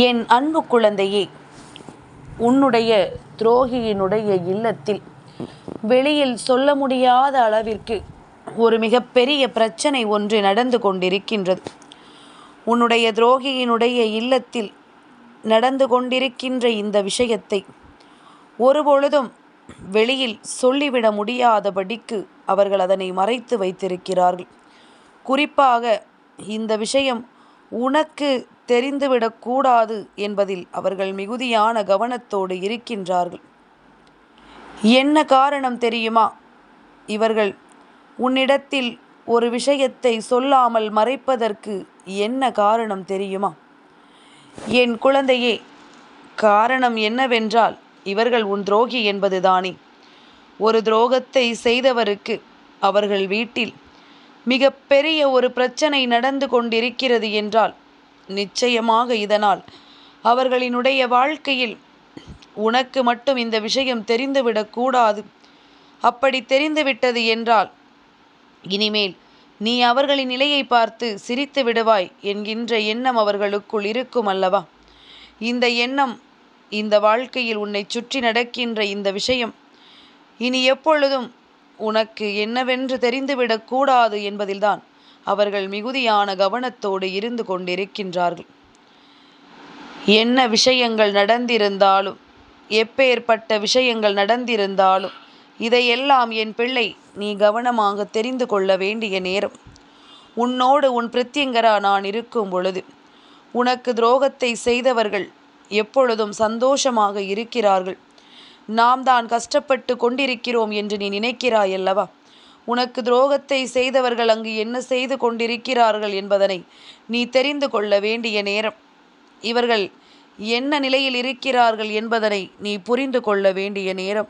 என் அன்பு குழந்தையே உன்னுடைய துரோகியினுடைய இல்லத்தில் வெளியில் சொல்ல முடியாத அளவிற்கு ஒரு மிகப்பெரிய பிரச்சனை ஒன்று நடந்து கொண்டிருக்கின்றது. உன்னுடைய துரோகியினுடைய இல்லத்தில் நடந்து கொண்டிருக்கின்ற இந்த விஷயத்தை ஒருபொழுதும் வெளியில் சொல்லிவிட முடியாதபடிக்கு அவர்கள் அதனை மறைத்து வைத்திருக்கிறார்கள். குறிப்பாக இந்த விஷயம் உனக்கு தெரிந்துவிடக்கூடாது என்பதில் அவர்கள் மிகுதியான கவனத்தோடு இருக்கின்றார்கள். என்ன காரணம் தெரியுமா? இவர்கள் உன்னிடத்தில் ஒரு விஷயத்தை சொல்லாமல் மறைப்பதற்கு என்ன காரணம் தெரியுமா? என் குழந்தையே காரணம் என்னவென்றால் இவர்கள் உன் துரோகி என்பதுதானே. ஒரு துரோகத்தை செய்தவருக்கு அவர்கள் வீட்டில் மிக பெரிய ஒரு பிரச்சனை நடந்து கொண்டிருக்கிறது என்றால் நிச்சயமாக இதனால் அவர்களினுடைய வாழ்க்கையில் உனக்கு மட்டும் இந்த விஷயம் தெரிந்துவிடக்கூடாது அப்படி தெரிந்துவிட்டது என்றால் இனிமேல் நீ அவர்களின் நிலையை பார்த்து சிரித்து விடுவாய் என்கின்ற எண்ணம் அவர்களுக்குள் இருக்கும் அல்லவா? இந்த எண்ணம் இந்த வாழ்க்கையில் உன்னை சுற்றி நடக்கின்ற இந்த விஷயம் இனி எப்பொழுதும் உனக்கு என்னவென்று தெரிந்துவிடக்கூடாது என்பதில்தான் அவர்கள் மிகுதியான கவனத்தோடு இருந்து கொண்டிருக்கின்றார்கள். என்ன விஷயங்கள் நடந்திருந்தாலும் எப்பேற்பட்ட விஷயங்கள் நடந்திருந்தாலும் இதையெல்லாம் என் பிள்ளை நீ கவனமாக தெரிந்து கொள்ள வேண்டிய நேரம். உன்னோடு உன் பிரத்யங்கரா நான் இருக்கும் பொழுது உனக்கு துரோகத்தை செய்தவர்கள் எப்பொழுதும் சந்தோஷமாக இருக்கிறார்கள். நாம் தான் கஷ்டப்பட்டு கொண்டிருக்கிறோம் என்று நீ நினைக்கிறாய் அல்லவா? உனக்கு துரோகத்தை செய்தவர்கள் அங்கு என்ன செய்து கொண்டிருக்கிறார்கள் என்பதனை நீ தெரிந்து கொள்ள வேண்டிய நேரம். இவர்கள் என்ன நிலையில் இருக்கிறார்கள் என்பதனை நீ புரிந்து கொள்ள வேண்டிய நேரம்.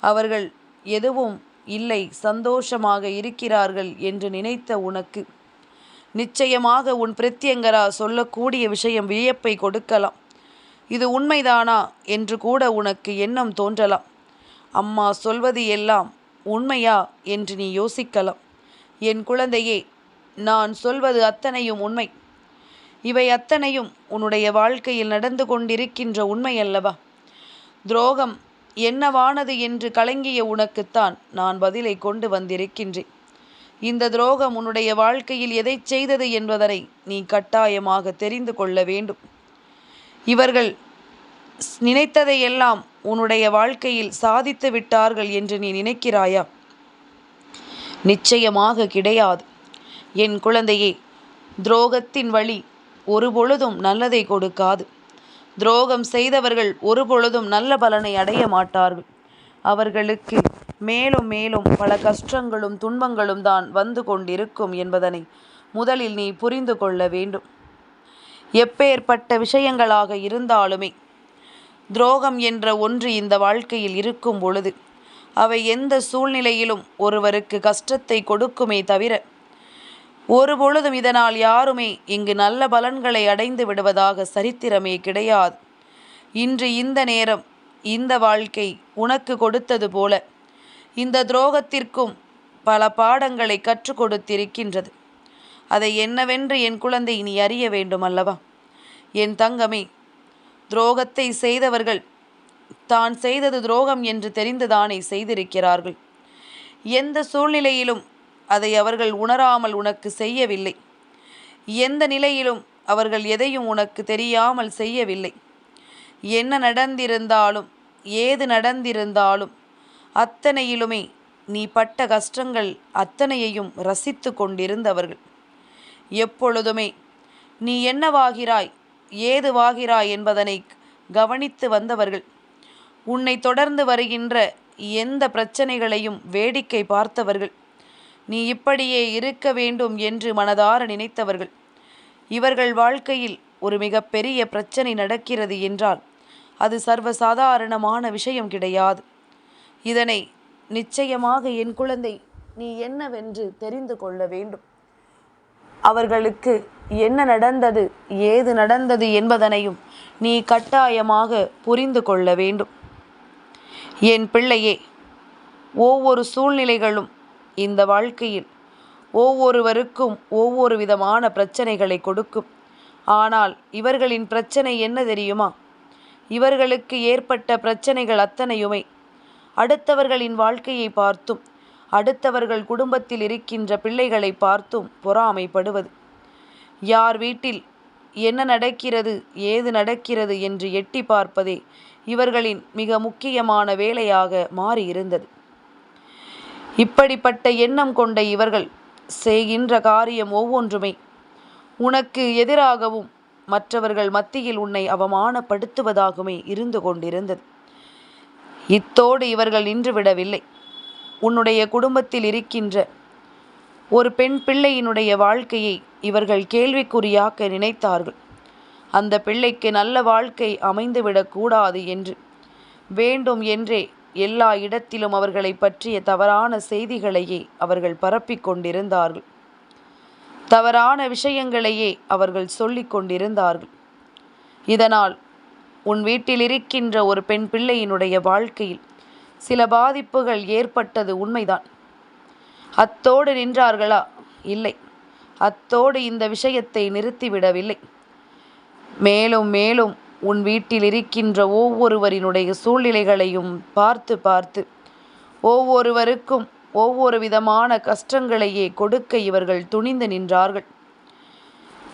அவர்கள் எதுவும் இல்லை சந்தோஷமாக இருக்கிறார்கள் என்று நினைத்த உனக்கு. நிச்சயமாக உன் பிரத்யங்கரா சொல்லக்கூடிய விஷயம் வியப்பை கொடுக்கலாம். இது உண்மைதானா என்று கூட உனக்கு எண்ணம் தோன்றலாம். அம்மா சொல்வது எல்லாம் உண்மையா என்று நீ யோசிக்கலாம். என் குழந்தையே நான் சொல்வது அத்தனையும் உண்மை. இவை அத்தனையும் உன்னுடைய வாழ்க்கையில் நடந்து கொண்டிருக்கின்ற உண்மை அல்லவா? துரோகம் என்னவானது என்று கலங்கிய உனக்குத்தான் நான் பதிலை கொண்டு வந்திருக்கின்றேன். இந்த துரோகம் உன்னுடைய வாழ்க்கையில் எதை செய்தது என்பதனை நீ கட்டாயமாக தெரிந்து கொள்ள வேண்டும். இவர்கள் நினைத்ததையெல்லாம் உன்னுடைய வாழ்க்கையில் சாதித்து விட்டார்கள் என்று நீ நினைக்கிறாயா? நிச்சயமாக கிடையாது. என் குழந்தையே துரோகத்தின் வழி ஒரு பொழுதும் நல்லதை கொடுக்காது. துரோகம் செய்தவர்கள் ஒரு பொழுதும் நல்ல பலனை அடைய மாட்டார்கள். அவர்களுக்கு மேலும் மேலும் பல கஷ்டங்களும் துன்பங்களும் தான் வந்து கொண்டிருக்கும் என்பதனை முதலில் நீ புரிந்து கொள்ள வேண்டும். எப்பேற்பட்ட விஷயங்களாக இருந்தாலுமே துரோகம் என்ற ஒன்று இந்த வாழ்க்கையில் இருக்கும் பொழுது அவை எந்த சூழ்நிலையிலும் ஒருவருக்கு கஷ்டத்தை கொடுக்குமே தவிர ஒரு பொழுதும் இதனால் யாருமே இங்கு நல்ல பலன்களை அடைந்து விடுவதாக சரித்திரமே கிடையாது. இன்று இந்த நேரம் இந்த வாழ்க்கை உனக்கு கொடுத்தது போல இந்த துரோகத்திற்கும் பல பாடங்களை கற்றுக் கொடுத்திருக்கின்றது. அதை என்னவென்று என் குழந்தை நீ அறிய வேண்டும் அல்லவா என் தங்கமே துரோகத்தை செய்தவர்கள் தான் செய்தது துரோகம் என்று தெரிந்துதானே செய்திருக்கிறார்கள். எந்த சூழ்நிலையிலும் அதை அவர்கள் உணராமல் உனக்கு செய்யவில்லை. எந்த நிலையிலும் அவர்கள் எதையும் உனக்கு தெரியாமல் செய்யவில்லை. என்ன நடந்திருந்தாலும் ஏது நடந்திருந்தாலும் அத்தனையிலுமே நீ பட்ட கஷ்டங்கள் அத்தனையையும் ரசித்து கொண்டிருந்தவர்கள். எப்பொழுதுமே. நீ என்னவாகிறாய்? ஏதுவாகிறாய் என்பதனை கவனித்து வந்தவர்கள். உன்னை தொடர்ந்து வருகின்ற எந்த பிரச்சனைகளையும் வேடிக்கை பார்த்தவர்கள். நீ இப்படியே இருக்க வேண்டும் என்று மனதார நினைத்தவர்கள். இவர்கள் வாழ்க்கையில் ஒரு மிகப்பெரிய பிரச்சனை நடக்கிறது என்றால் அது சர்வசாதாரணமான விஷயம் கிடையாது. இதனை நிச்சயமாக என் குழந்தை நீ என்னவென்று தெரிந்து கொள்ள வேண்டும். அவர்களுக்கு என்ன நடந்தது ஏது நடந்தது என்பதனையும் நீ கட்டாயமாக புரிந்து கொள்ள வேண்டும். என் பிள்ளையே ஒவ்வொரு சூழ்நிலைகளும் இந்த வாழ்க்கையில் ஒவ்வொருவருக்கும் ஒவ்வொரு விதமான பிரச்சனைகளை கொடுக்கும். ஆனால் இவர்களின் பிரச்சனை என்ன தெரியுமா? இவர்களுக்கு ஏற்பட்ட பிரச்சனைகள் அத்தனையுமே அடுத்தவர்களின் வாழ்க்கையை பார்த்தும் அடுத்தவர்கள் குடும்பத்தில் இருக்கின்ற பிள்ளைகளை பார்த்தும் பொறாமைப்படுவது. யார் வீட்டில் என்ன நடக்கிறது ஏது நடக்கிறது என்று எட்டி பார்ப்பதே இவர்களின் மிக முக்கியமான வேலையாக மாறியிருந்தது. இப்படிப்பட்ட எண்ணம் கொண்ட இவர்கள் செய்கின்ற காரியம் ஒவ்வொன்றுமே உனக்கு எதிராகவும் மற்றவர்கள் மத்தியில் உன்னை அவமானப்படுத்துவதாகவுமே இருந்து கொண்டிருந்தது. இத்தோடு இவர்கள் நின்றுவிடவில்லை உன்னுடைய குடும்பத்தில் இருக்கின்ற ஒரு பெண் பிள்ளையினுடைய வாழ்க்கையை இவர்கள் கேள்விக்குறியாக்க நினைத்தார்கள். அந்த பிள்ளைக்கு நல்ல வாழ்க்கை அமைந்துவிடக்கூடாது என்று வேண்டும் என்றே எல்லா இடத்திலும் அவர்களை பற்றிய தவறான செய்திகளையே அவர்கள் பரப்பிக் கொண்டிருந்தார்கள். தவறான விஷயங்களையே அவர்கள் சொல்லிக் கொண்டிருந்தார்கள். இதனால் உன் வீட்டில் இருக்கின்ற ஒரு பெண் பிள்ளையினுடைய வாழ்க்கையில் சில பாதிப்புகள் ஏற்பட்டது உண்மைதான். அத்தோடு நின்றார்களா? இல்லை. அத்தோடு இந்த விஷயத்தை நிறுத்திவிடவில்லை. மேலும் மேலும் உன் வீட்டில் இருக்கின்ற ஒவ்வொருவரினுடைய சூழ்நிலைகளையும் பார்த்து பார்த்து ஒவ்வொருவருக்கும் ஒவ்வொரு விதமான கஷ்டங்களையே கொடுக்க இவர்கள் துணிந்து நின்றார்கள்.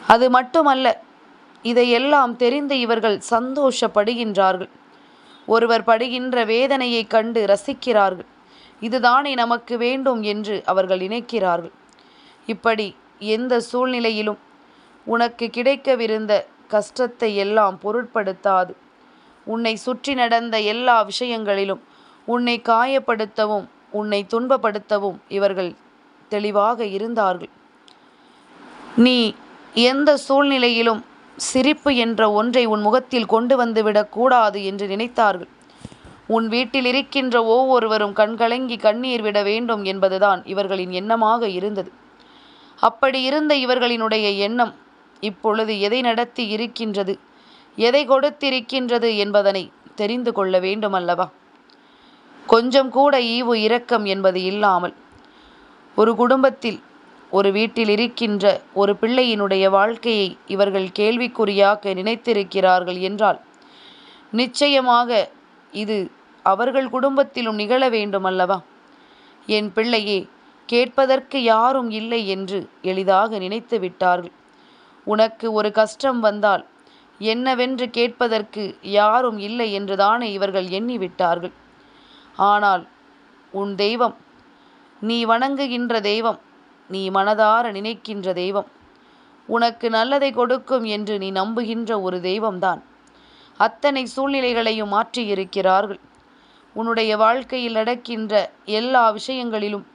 அது மட்டுமல்ல இதையெல்லாம் தெரிந்து இவர்கள் சந்தோஷப்படுகின்றார்கள். ஒருவர் படுகின்ற வேதனையைக் கண்டு ரசிக்கிறார்கள். இதுதானே நமக்கு வேண்டும் என்று அவர்கள் நினைக்கிறார்கள். இப்படி எந்த சூழ்நிலையிலும் உனக்கு கிடைக்கவிருந்த கஷ்டத்தை எல்லாம் பொருட்படுத்தாது. உன்னை சுற்றி நடந்த எல்லா விஷயங்களிலும் உன்னை காயப்படுத்தவும் உன்னை துன்பப்படுத்தவும் இவர்கள் தெளிவாக இருந்தார்கள். நீ எந்த சூழ்நிலையிலும் சிரிப்பு என்ற ஒன்றை உன் முகத்தில் கொண்டு வந்துவிடக் கூடாது என்று நினைத்தார்கள். உன் வீட்டில் இருக்கின்ற ஒவ்வொருவரும் கண்கலங்கி கண்ணீர் விட வேண்டும் என்பதுதான் இவர்களின் எண்ணமாக இருந்தது. அப்படி இருந்த இவர்களினுடைய எண்ணம் இப்பொழுது எதை நடத்தி இருக்கின்றது எதை கொடுத்திருக்கின்றது என்பதனை தெரிந்து கொள்ள வேண்டுமல்லவா? கொஞ்சம் கூட ஈவு இரக்கம் என்பது இல்லாமல் ஒரு குடும்பத்தில் ஒரு வீட்டில் இருக்கின்ற ஒரு பிள்ளையினுடைய வாழ்க்கையை இவர்கள் கேள்விக்குறியாக்க நினைத்திருக்கிறார்கள் என்றால் நிச்சயமாக இது அவர்கள் குடும்பத்திலும் நிகழ வேண்டும் அல்லவா என் பிள்ளையே கேட்பதற்கு யாரும் இல்லை என்று எளிதாக நினைத்து விட்டார்கள். உனக்கு ஒரு கஷ்டம் வந்தால் என்னவென்று கேட்பதற்கு யாரும் இல்லை என்றுதானே இவர்கள் எண்ணிவிட்டார்கள் ஆனால் உன் தெய்வம் நீ வணங்குகின்ற தெய்வம் நீ மனதார நினைக்கின்ற தெய்வம். உனக்கு நல்லதை கொடுக்கும் என்று நீ நம்புகின்ற ஒரு தெய்வம்தான். அத்தனை சூழ்நிலைகளையும் மாற்றியிருக்கிறார்கள். உன்னுடைய வாழ்க்கையில் நடக்கின்ற எல்லா விஷயங்களிலும்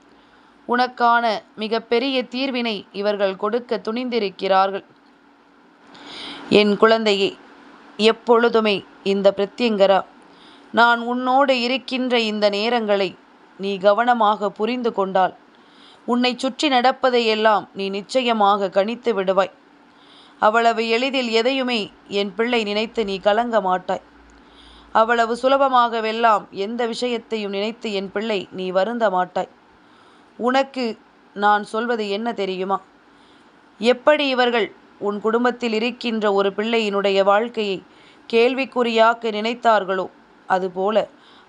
உனக்கான மிகப்பெரிய தீர்வினை இவர்கள் கொடுக்க துணிந்திருக்கிறார்கள். என் குழந்தையே எப்பொழுதுமே இந்த பிரத்யங்கரா நான் உன்னோடு இருக்கின்ற இந்த நேரங்களை நீ கவனமாக புரிந்து கொண்டால் உன்னை சுற்றி நடப்பதையெல்லாம் நீ நிச்சயமாக கணித்து விடுவாய். அவ்வளவு எளிதில் எதையுமே என் பிள்ளை நினைத்து நீ கலங்க மாட்டாய். அவ்வளவு சுலபமாகவெல்லாம் எந்த விஷயத்தையும் நினைத்து என் பிள்ளை நீ வருந்த மாட்டாய். உனக்கு நான் சொல்வது என்ன தெரியுமா? எப்படி இவர்கள் உன் குடும்பத்தில் இருக்கின்ற ஒரு பிள்ளையினுடைய வாழ்க்கையை கேள்விக்குறியாக்க நினைத்தார்களோ அதுபோல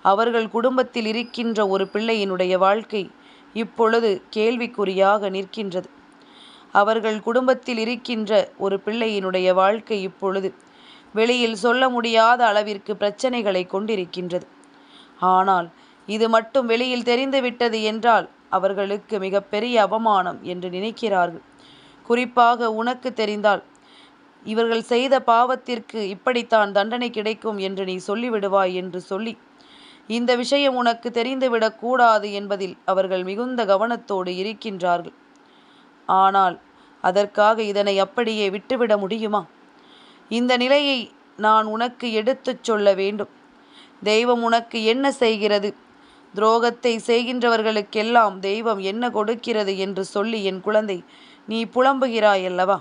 அவர்கள் குடும்பத்தில் இருக்கின்ற ஒரு பிள்ளையினுடைய வாழ்க்கை இப்பொழுது கேள்விக்குறியாக நிற்கின்றது. அவர்கள் குடும்பத்தில் இருக்கின்ற ஒரு பிள்ளையினுடைய வாழ்க்கை இப்பொழுது வெளியில் சொல்ல முடியாத அளவிற்கு பிரச்சனைகளை கொண்டிருக்கின்றது. ஆனால் இது மட்டும் வெளியில் தெரிந்துவிட்டது என்றால் அவர்களுக்கு மிகப்பெரிய அவமானம் என்று நினைக்கிறார்கள். குறிப்பாக உனக்கு தெரிந்தால் இவர்கள் செய்த பாவத்திற்கு இப்படித்தான் தண்டனை கிடைக்கும் என்று நீ சொல்லிவிடுவாய் என்று சொல்லி இந்த விஷயம் உனக்கு தெரிந்துவிடக் கூடாது என்பதில் அவர்கள் மிகுந்த கவனத்தோடு இருக்கின்றார்கள். ஆனால் அதற்காக இதனை அப்படியே விட்டுவிட முடியுமா? இந்த நிலையை நான் உனக்கு எடுத்துச் சொல்ல வேண்டும். தெய்வம் உனக்கு என்ன செய்கிறது? துரோகத்தை செய்கின்றவர்களுக்கெல்லாம் தெய்வம் என்ன கொடுக்கிறது என்று சொல்லி என் குழந்தை நீ புலம்புகிறாயல்லவா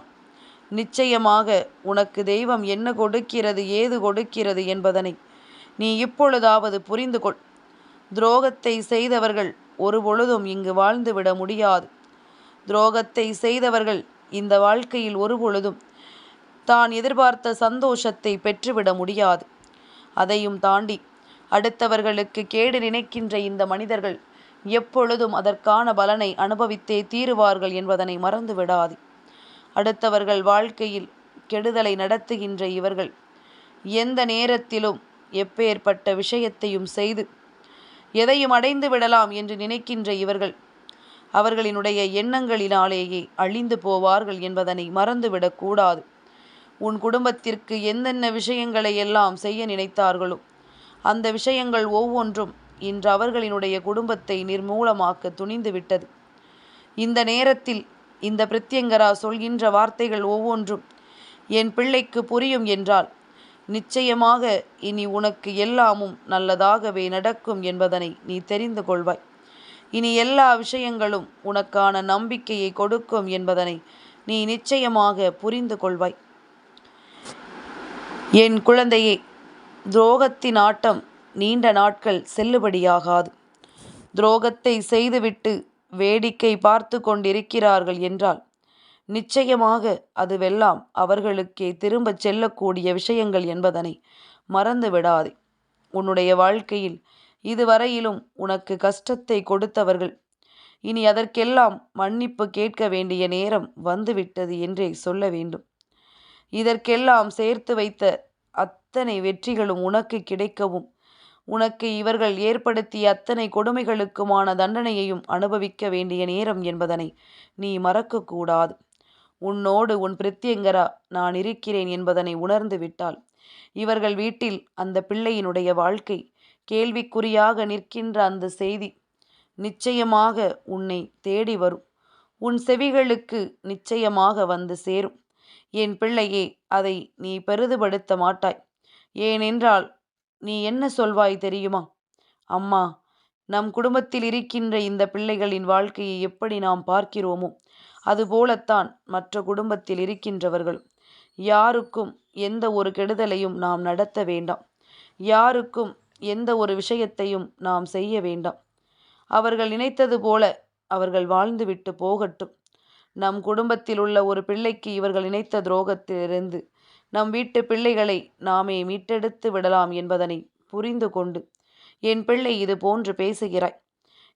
நிச்சயமாக உனக்கு தெய்வம் என்ன கொடுக்கிறது ஏது கொடுக்கிறது என்பதனை நீ இப்பொழுதாவது புரிந்து கொள் துரோகத்தை செய்தவர்கள் ஒருபொழுதும் இங்கு வாழ்ந்துவிட முடியாது. துரோகத்தை செய்தவர்கள் இந்த வாழ்க்கையில் ஒருபொழுதும் தான் எதிர்பார்த்த சந்தோஷத்தை பெற்றுவிட முடியாது. அதையும் தாண்டி அடுத்தவர்களுக்கு கேடு நினைக்கின்ற இந்த மனிதர்கள் எப்பொழுதும் அதற்கான பலனை அனுபவித்தே தீருவார்கள் என்பதனை மறந்து விடாது அடுத்தவர்கள் வாழ்க்கையில் கெடுதலை நடத்துகின்ற இவர்கள் எந்த நேரத்திலும் எப்பேற்பட்ட விஷயத்தையும் செய்து எதையும் அடைந்து விடலாம் என்று நினைக்கின்ற இவர்கள் அவர்களினுடைய எண்ணங்களினாலேயே அழிந்து போவார்கள் என்பதனை மறந்துவிடக்கூடாது உன் குடும்பத்திற்கு எந்தென்ன விஷயங்களை எல்லாம் செய்ய நினைத்தார்களோ அந்த விஷயங்கள் ஒவ்வொன்றும் இன்று அவர்களினுடைய குடும்பத்தை நிர்மூலமாக்க துணிந்து விட்டது இந்த நேரத்தில் இந்த பிரத்யங்கரா சொல்கின்ற வார்த்தைகள் ஒவ்வொன்றும் என் பிள்ளைக்கு புரியும் என்றால் நிச்சயமாக இனி உனக்கு எல்லாமும் நல்லதாகவே நடக்கும் என்பதனை நீ தெரிந்து கொள்வாய். இனி எல்லா விஷயங்களும் உனக்கான நம்பிக்கையை கொடுக்கும் என்பதனை நீ நிச்சயமாக புரிந்து கொள்வாய். என் குழந்தையே துரோகத்தின் ஆட்டம் நீண்ட நாட்கள் செல்லுபடியாகாது. துரோகத்தை செய்துவிட்டு வேடிக்கை பார்த்து கொண்டிருக்கிறார்கள் என்றால் நிச்சயமாக அதுவெல்லாம் அவர்களுக்கே திரும்பச் செல்லக்கூடிய விஷயங்கள் என்பதனை மறந்து விடாதே. உன்னுடைய வாழ்க்கையில் இதுவரையிலும் உனக்கு கஷ்டத்தை கொடுத்தவர்கள் இனி அதற்கெல்லாம் மன்னிப்பு கேட்க வேண்டிய நேரம் வந்துவிட்டது என்றே சொல்ல வேண்டும். இதற்கெல்லாம் சேர்த்து வைத்த அத்தனை வெற்றிகளும் உனக்கு கிடைக்கவும் உனக்கு இவர்கள் ஏற்படுத்திய அத்தனை கொடுமைகளுக்குமான தண்டனையையும் அனுபவிக்க வேண்டிய நேரம் என்பதனை நீ மறக்கக்கூடாது. உன்னோடு உன் பிரத்யங்கரா நான் இருக்கிறேன் என்பதனை உணர்ந்து விட்டால் இவர்கள் வீட்டில் அந்த பிள்ளையினுடைய வாழ்க்கை கேள்விக்குறியாக நிற்கின்ற அந்த செய்தி நிச்சயமாக உன்னை தேடி வரும். உன் செவிகளுக்கு நிச்சயமாக வந்து சேரும். என் பிள்ளையே அதை நீ பெரிதுபடுத்த மாட்டாய். ஏனென்றால் நீ என்ன சொல்வாய் தெரியுமா? அம்மா நம் குடும்பத்தில் இருக்கின்ற இந்த பிள்ளைகளின் வாழ்க்கையை எப்படி நாம் பார்க்கிறோமோ அதுபோலத்தான் மற்ற குடும்பத்தில் இருக்கின்றவர்கள். யாருக்கும் எந்த ஒரு கெடுதலையும் நாம் நடத்த வேண்டாம். யாருக்கும் எந்த ஒரு விஷயத்தையும் நாம் செய்ய வேண்டாம். அவர்கள் நினைத்தது போல அவர்கள் வாழ்ந்துவிட்டு போகட்டும். நம் குடும்பத்தில் உள்ள ஒரு பிள்ளைக்கு இவர்கள் நினைத்த துரோகத்திலிருந்து நம் வீட்டு பிள்ளைகளை நாமே மீட்டெடுத்து விடலாம் என்பதனை புரிந்து கொண்டு என் பிள்ளை இது போன்று பேசுகிறாய்.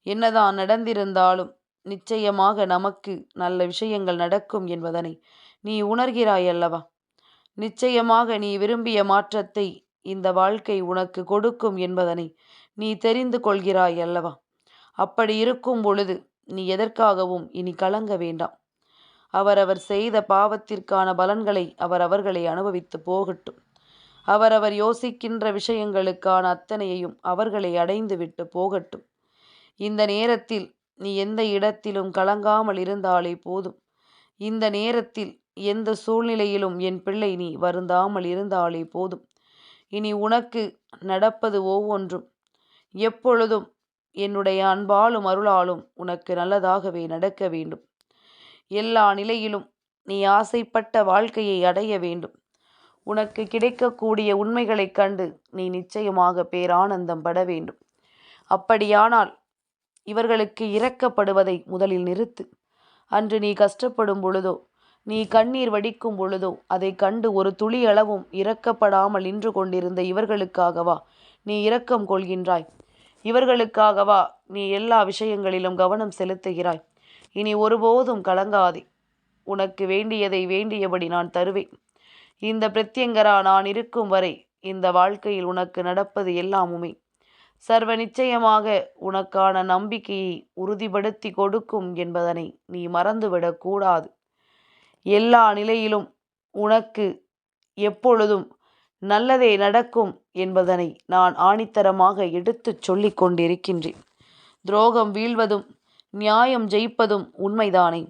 என்னதான் நடந்திருந்தாலும் நிச்சயமாக நமக்கு நல்ல விஷயங்கள் நடக்கும் என்பதனை நீ உணர்கிறாய் அல்லவா? நிச்சயமாக நீ விரும்பிய மாற்றத்தை இந்த வாழ்க்கை உனக்கு கொடுக்கும் என்பதனை நீ தெரிந்து கொள்கிறாய் அல்லவா? அப்படி இருக்கும் பொழுது நீ எதற்காகவும் இனி கலங்க வேண்டாம். அவரவர் செய்த பாவத்திற்கான பலன்களை அவர் அவர்களை அனுபவித்து போகட்டும். அவரவர் யோசிக்கின்ற விஷயங்களுக்கான அத்தனையையும் அவர்களை அடைந்து விட்டு போகட்டும். இந்த நேரத்தில் நீ எந்த இடத்திலும் கலங்காமல் இருந்தாலே போதும். இந்த நேரத்தில் எந்த சூழ்நிலையிலும் என் பிள்ளை நீ வருந்தாமல் இருந்தாலே போதும். இனி உனக்கு நடப்பது ஒவ்வொன்றும். எப்பொழுதும் என்னுடைய அன்பாலும் அருளாலும் உனக்கு நல்லதாகவே நடக்க வேண்டும். எல்லா நிலையிலும் நீ ஆசைப்பட்ட வாழ்க்கையை அடைய வேண்டும். உனக்கு கிடைக்கக்கூடிய உண்மைகளைக் கண்டு நீ நிச்சயமாக பேரானந்தம் பட வேண்டும். அப்படியானால் இவர்களுக்கு இறக்கப்படுவதை முதலில் நிறுத்து. அன்று நீ கஷ்டப்படும் பொழுதோ நீ கண்ணீர் வடிக்கும் பொழுதோ அதை கண்டு ஒரு துளி அளவும் இறக்கப்படாமல் நின்று கொண்டிருந்த இவர்களுக்காகவா நீ இரக்கம் கொள்கின்றாய்? இவர்களுக்காகவா நீ எல்லா விஷயங்களிலும் கவனம் செலுத்துகிறாய்? இனி ஒருபோதும் கலங்காதே. உனக்கு வேண்டியதை வேண்டியபடி நான் தருவேன். இந்த பிரத்யங்கரா நான் இருக்கும் வரை இந்த வாழ்க்கையில் உனக்கு நடப்பது எல்லாமுமே. சர்வ நிச்சயமாக உனக்கான நம்பிக்கையை உறுதிப்படுத்தி கொடுக்கும் என்பதனை நீ மறந்துவிடக்கூடாது எல்லா நிலையிலும் உனக்கு எப்பொழுதும் நல்லதே நடக்கும் என்பதனை நான் ஆணித்தரமாக எடுத்துச் சொல்லிக் கொண்டிருக்கின்றேன். துரோகம் வீழ்வதும் நியாயம் ஜெயிப்பதும் உண்மைதானே?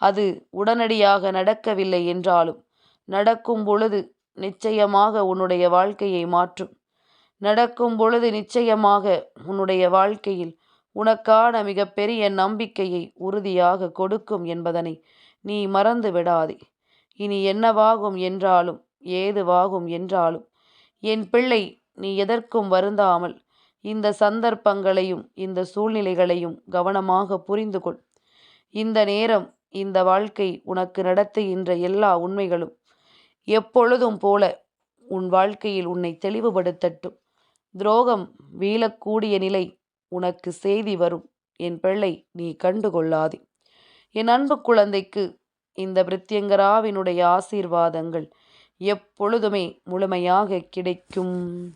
அது உடனடியாக நடக்கவில்லை என்றாலும் நடக்கும் பொழுது நிச்சயமாக உன்னுடைய வாழ்க்கையை மாற்றும். நடக்கும் பொழுது நிச்சயமாக உன்னுடைய வாழ்க்கையில் உனக்கான மிகப்பெரிய நம்பிக்கையை உறுதியாக கொடுக்கும் என்பதனை நீ மறந்து விடாதே. இனி என்னவாகும் என்றாலும் ஏதுவாகும் என்றாலும் என் பிள்ளை நீ எதற்கும் வருந்தாமல் இந்த சந்தர்ப்பங்களையும் இந்த சூழ்நிலைகளையும் கவனமாக புரிந்து கொள் இந்த நேரம் இந்த வாழ்க்கை உனக்கு நடத்துகின்ற எல்லா உண்மைகளும் எப்பொழுதும் போல உன் வாழ்க்கையில் உன்னை தெளிவுபடுத்தட்டும். துரோகம் வீழக்கூடிய நிலை உனக்கு செய்தி வரும். என் பிள்ளை நீ கண்டுகொள்ளாதே. என் அன்பு குழந்தைக்கு இந்த பிரித்யங்கராவினுடைய ஆசீர்வாதங்கள் எப்பொழுதுமே முழுமையாக கிடைக்கும்.